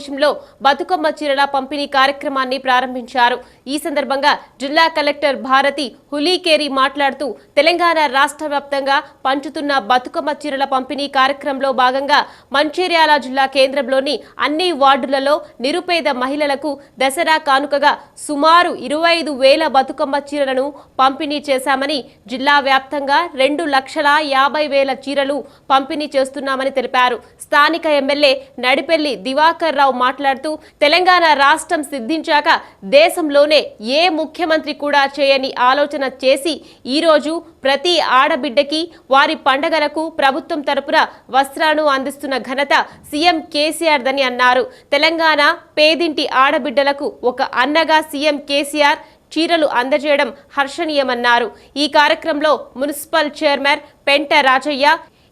దేశంలో బతుకమ్మ చీరల పంపిణీ కార్యక్రమాన్ని ప్రారంభించారు. ఈ సందర్భంగా జిల్లా కలెక్టర్ భారతి హులీకేరి మాట్లాడుతూ తెలంగాణ రాష్ట్ర వ్యాప్తంగా పంచుతున్న బతుకమ్మ చీరల పంపిణీ కార్యక్రమంలో భాగంగా మంచిర్యాల జిల్లా కేంద్రంలోని అన్ని వార్డులలో నిరుపేద మహిళలకు దసరా కానుకగా సుమారు ఇరవై ఐదు వేల బతుకమ్మ చీరలను పంపిణీ చేశామని జిల్లా వ్యాప్తంగా రెండు లక్షల యాభై వేల చీరలు పంపిణీ చేస్తున్నామని తెలిపారు. స్థానిక ఎమ్మెల్యే నడిపెల్లి దివాకర్ రావు మాట్లాడుతూ తెలంగాణ రాష్ట్రం సిద్ధించాక దేశంలోనే ఏ ముఖ్యమంత్రి కూడా చేయని ఆలోచన చేసి ఈరోజు ప్రతి ఆడబిడ్డకి వారి పండగలకు ప్రభుత్వం తరపున వస్త్రాలను అందిస్తున్న ఘనత సీఎం కేసీఆర్ దని అన్నారు. తెలంగాణ పేదింటి ఆడబిడ్డలకు ఒక అన్నగా సీఎం కేసీఆర్ చీరలు అందజేయడం హర్షణీయమన్నారు. ఈ కార్యక్రమంలో మున్సిపల్ చైర్మన్ పెంట రాజయ్య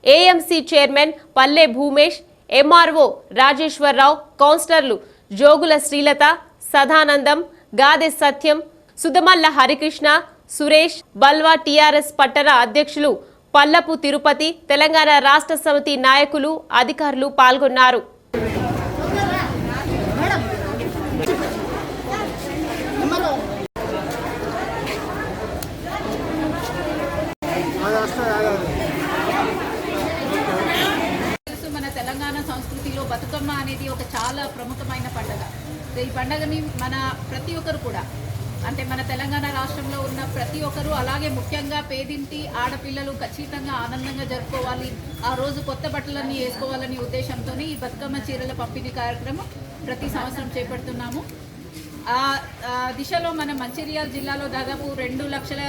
ఏఎంసీ చైర్మన్ పల్లె భూమేష్ ఎంఆర్ఓ రాజేశ్వరరావు కౌన్సిలర్లు జోగుల శ్రీలత సదానందం గాదె సత్యం సుధమల్ల హరికృష్ణ సురేష్ బల్వా టీఆర్ఎస్ పట్టణ అధ్యక్షులు పల్లపు తిరుపతి తెలంగాణ రాష్ట్ర సమితి నాయకులు అధికారులు పాల్గొన్నారు తెలుసు మన తెలంగాణ సంస్కృతిలో బతుకమ్మ అనేది ఒక చాలా ప్రముఖమైన పండుగ. సో ఈ పండుగని మన ప్రతి ఒక్కరు కూడా అంటే మన తెలంగాణ రాష్ట్రంలో ఉన్న ప్రతి ఒక్కరు అలాగే ముఖ్యంగా పేదింటి ఆడపిల్లలు ఖచ్చితంగా ఆనందంగా జరుపుకోవాలి ఆ రోజు కొత్త బట్టలన్నీ వేసుకోవాలనే ఉద్దేశంతో ఈ బతుకమ్మ చీరల పంపిణీ కార్యక్రమం ప్రతి సంవత్సరం చేపడుతున్నాము. ఆ ఆ దిశలో మన మంచిర్యాల జిల్లాలో దాదాపు రెండు లక్షల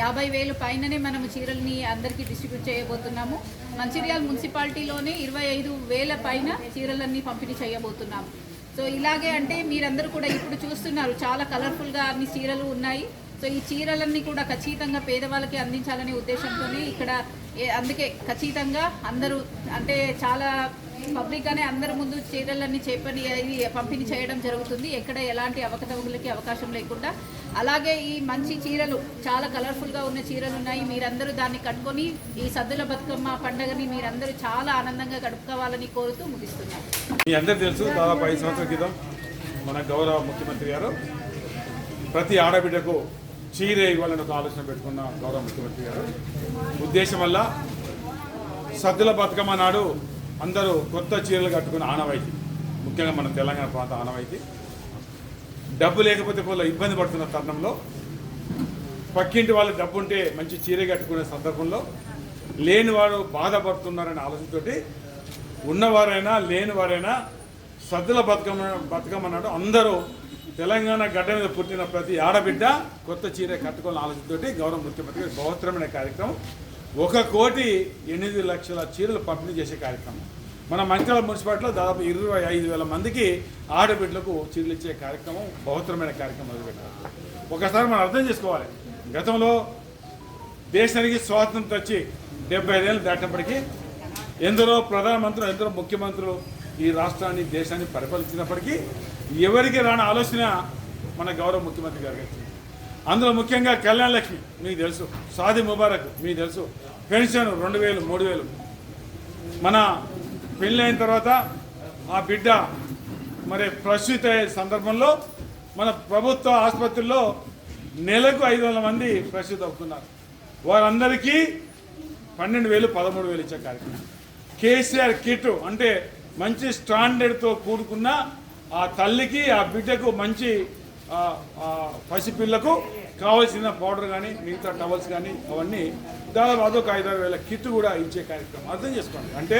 యాభై వేలు పైననే మనము చీరల్ని అందరికీ డిస్ట్రిబ్యూట్ చేయబోతున్నాము. మంచిర్యాల మున్సిపాలిటీలోనే ఇరవై ఐదు వేల పైన చీరలన్నీ పంపిణీ చేయబోతున్నాము సో ఇలాగే అంటే మీరందరూ కూడా ఇప్పుడు చూస్తున్నారు చాలా కలర్ఫుల్గా అన్ని చీరలు ఉన్నాయి. సో ఈ చీరలన్నీ కూడా ఖచ్చితంగా పేదవాళ్ళకి అందించాలనే ఉద్దేశంతో ఇక్కడ అందుకే ఖచ్చితంగా అందరూ అంటే చాలా పబ్లిక్గానే అందరి ముందు చీరలన్నీ చేపని పంపిణీ చేయడం జరుగుతుంది. ఎక్కడ ఎలాంటి అవకతవకలకి అవకాశం లేకుండా అలాగే ఈ మంచి చీరలు చాలా కలర్ఫుల్గా ఉన్న చీరలు ఉన్నాయి. మీరందరూ దాన్ని కట్టుకొని ఈ సద్దుల బతుకమ్మ పండుగని మీరందరూ చాలా ఆనందంగా గడుపుకోవాలని కోరుతూ ముగిస్తున్నారు మీ అందరు తెలుసు దాదాపు ఐదు సంవత్సరాల క్రితం మన గౌరవ ముఖ్యమంత్రి గారు ప్రతి ఆడబిడ్డకు చీర ఇవ్వాలని ఒక ఆలోచన పెట్టుకున్న గౌరవ ముఖ్యమంత్రి గారు. ఉద్దేశం వల్ల సద్దుల బతుకమ్మ నాడు అందరూ కొత్త చీరలు కట్టుకుని ఆనవాయితీ. ముఖ్యంగా మన తెలంగాణ ప్రాంత ఆనవాయితీ. డబ్బు లేకపోతే పోలో ఇబ్బంది పడుతున్న తరుణంలో పక్కింటి వాళ్ళు డబ్బు ఉంటే మంచి చీర కట్టుకునే సందర్భంలో లేని వారు బాధపడుతున్నారనే ఆలోచనతోటి ఉన్నవారైనా లేనివారైనా సద్దుల బతుకమ్మ బతుకమ్మన్నడు అందరూ తెలంగాణ గడ్డ మీద పుట్టిన ప్రతి ఆడబిడ్డ కొత్త చీర కట్టుకోవాలని ఆలోచనతోటి గౌరవ ముఖ్యమంత్రి బహుత్తరమైన కార్యక్రమం. ఒక కోటి ఎనిమిది లక్షల చీరలు పంపిణీ చేసే కార్యక్రమం. మన మంచిర్యాల మున్సిపాలిటీలో దాదాపు ఇరవై ఐదు వేల మందికి ఆడబిడ్డలకు చీరలు ఇచ్చే కార్యక్రమం బహుత్తరమైన కార్యక్రమం మొదలుపెట్టారు. ఒకసారి మనం అర్థం చేసుకోవాలి. గతంలో దేశానికి స్వాతంత్రం వచ్చి డెబ్బై ఐదేళ్ళు దాటినప్పటికీ ఎందరో ప్రధానమంత్రులు ఎందరో ముఖ్యమంత్రులు ఈ రాష్ట్రాన్ని దేశాన్ని పరిపాలించినప్పటికీ ఎవరికి రాని ఆలోచన మన గౌరవ ముఖ్యమంత్రి గారికి వచ్చింది. అందులో ముఖ్యంగా కళ్యాణ లక్ష్మి మీకు తెలుసు. సాది ముబారక్ మీకు తెలుసు. పెన్షన్ రెండు వేలు మూడు వేలు. మన పెళ్ళైన తర్వాత ఆ బిడ్డ మరి ప్రస్తుత సందర్భంలో మన ప్రభుత్వ ఆసుపత్రుల్లో నెలకు ఐదు వందల మంది ప్రస్తుత అవుతున్నారు. వారందరికీ పన్నెండు వేలు పదమూడు వేలు ఇచ్చే కార్యక్రమం. కేసీఆర్ కిట్ అంటే మంచి స్టాండర్డ్తో కూడుకున్న ఆ తల్లికి ఆ బిడ్డకు మంచి పసిపిల్లకు కావాల్సిన పౌడర్ కానీ మిగతా టవల్స్ కానీ అవన్నీ దాదాపు అదొక ఐదారు వేల కిట్ కూడా ఇచ్చే కార్యక్రమం. అర్థం చేసుకోండి. అంటే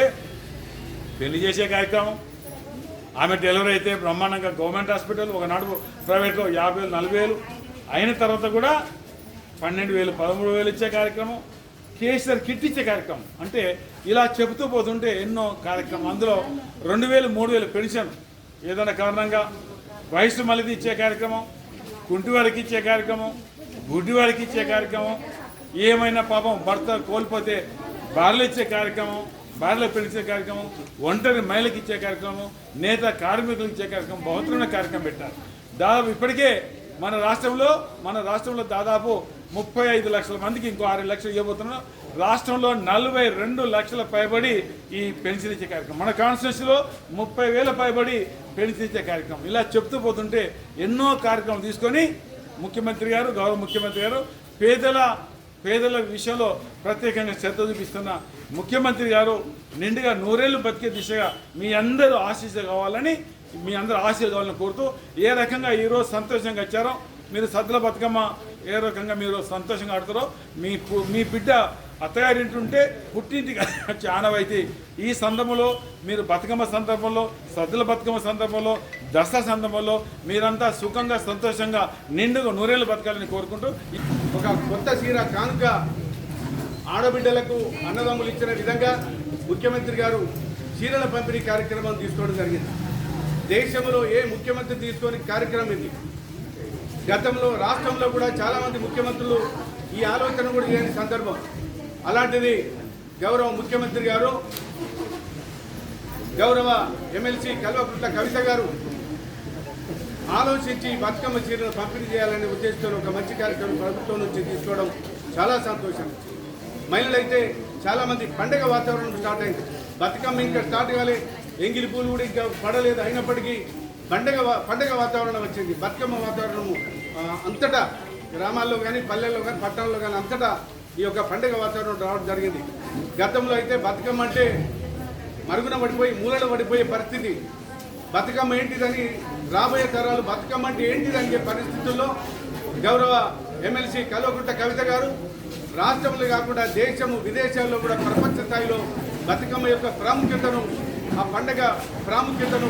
పెళ్ళి చేసే కార్యక్రమం. ఆమె డెలివరీ అయితే బ్రహ్మాండంగా గవర్నమెంట్ హాస్పిటల్ ఒకనాడు ప్రైవేట్లో యాభై వేలు నలభై వేలు. అయిన తర్వాత కూడా పన్నెండు వేలు పదమూడు వేలు ఇచ్చే కార్యక్రమం. కేసీఆర్ కిట్ ఇచ్చే కార్యక్రమం. అంటే ఇలా చెబుతూ పోతుంటే ఎన్నో కార్యక్రమం. అందులో రెండు వేలు మూడు వేలు పెన్షన్ ఏదైనా కారణంగా వయసు మళ్ళీ ఇచ్చే కార్యక్రమం కుంటి వారికి ఇచ్చే కార్యక్రమం గుడ్డి వారికి ఇచ్చే కార్యక్రమం. ఏమైనా పాపం భర్త కోల్పోతే భార్యలు ఇచ్చే కార్యక్రమం. భార్యలు పిలిచే కార్యక్రమం ఒంటరి మహిళకి ఇచ్చే కార్యక్రమం నేత కార్మికులకు ఇచ్చే కార్యక్రమం బహుతరమైన కార్యక్రమం పెట్టారు. దాదాపు ఇప్పటికే మన రాష్ట్రంలో మన రాష్ట్రంలో దాదాపు ముప్పై ఐదు లక్షల మందికి ఇంకో ఆరు లక్షలు ఇవ్వబోతున్నాం. రాష్ట్రంలో నలభై రెండు లక్షల పైబడి ఈ పెన్షన్ ఇచ్చే కార్యక్రమం. మన కాన్స్టిట్యూన్సీలో ముప్పై వేల పైబడి పెన్షన్ ఇచ్చే కార్యక్రమం. ఇలా చెప్తూ పోతుంటే ఎన్నో కార్యక్రమాలు తీసుకొని ముఖ్యమంత్రి గారు గౌరవ ముఖ్యమంత్రి గారు పేదల పేదల విషయంలో ప్రత్యేకంగా శ్రద్ధ చూపిస్తున్న ముఖ్యమంత్రి గారు నిండుగా నూరేళ్ళు బతికే దిశగా మీ అందరూ ఆశీస్సు కావాలని మీ అందరూ ఆశీస్సు కావాలని కోరుతూ ఏ రకంగా ఈరోజు సంతోషంగా వచ్చారో మీరు సద్దుల బతుకమ్మ ఏ రకంగా మీరు సంతోషంగా ఆడతారో మీ మీ బిడ్డ అత్తగారింటుంటే పుట్టింటికి వచ్చే ఈ సందర్భంలో మీరు బతుకమ్మ సందర్భంలో సద్దుల బతుకమ్మ సందర్భంలో దసరా సందర్భంలో మీరంతా సుఖంగా సంతోషంగా నిండుగా నూరేళ్ళు బతకాలని కోరుకుంటూ ఒక కొత్త చీర కానుక ఆడబిడ్డలకు అన్నదమ్ములు ఇచ్చిన విధంగా ముఖ్యమంత్రి గారు చీరల పంపిణీ కార్యక్రమం తీసుకోవడం జరిగింది. దేశంలో ఏ ముఖ్యమంత్రి తీసుకొని కార్యక్రమం ఇది? గతంలో రాష్ట్రంలో కూడా చాలామంది ముఖ్యమంత్రులు ఈ ఆలోచన కూడా లేని సందర్భం. అలాంటిది గౌరవ ముఖ్యమంత్రి గారు గౌరవ ఎమ్మెల్సీ కల్వకుంట్ల కవిత గారు ఆలోచించి బతుకమ్మ చీరను పంపిణీ చేయాలనే ఉద్దేశంతో ఒక మంచి కార్యక్రమం ప్రభుత్వం నుంచి తీసుకోవడం చాలా సంతోషం. మహిళలైతే చాలామంది పండగ వాతావరణం స్టార్ట్ అయింది. బతుకమ్మ ఇంకా స్టార్ట్ కాలే. ఎంగిలి పూలు కూడా ఇంకా పడలేదు. అయినప్పటికీ పండగ పండగ వాతావరణం వచ్చింది. బతుకమ్మ వాతావరణము అంతటా గ్రామాల్లో కానీ పల్లెల్లో కానీ పట్టణాల్లో కానీ అంతటా ఈ యొక్క పండగ వాతావరణం రావడం జరిగింది. గతంలో అయితే బతుకమ్మ అంటే మరుగున పడిపోయి మూలన పడిపోయే పరిస్థితి. బతుకమ్మ ఏంటిదని రాబోయే తరాలు బతుకమ్మ అంటే ఏంటిదని పరిస్థితుల్లో గౌరవ ఎమ్మెల్సీ కల్వకుంట కవిత గారు రాష్ట్రంలో కాకుండా దేశము విదేశాల్లో కూడా ప్రపంచ స్థాయిలో బతుకమ్మ యొక్క ప్రాముఖ్యతను ఆ పండగ ప్రాముఖ్యతను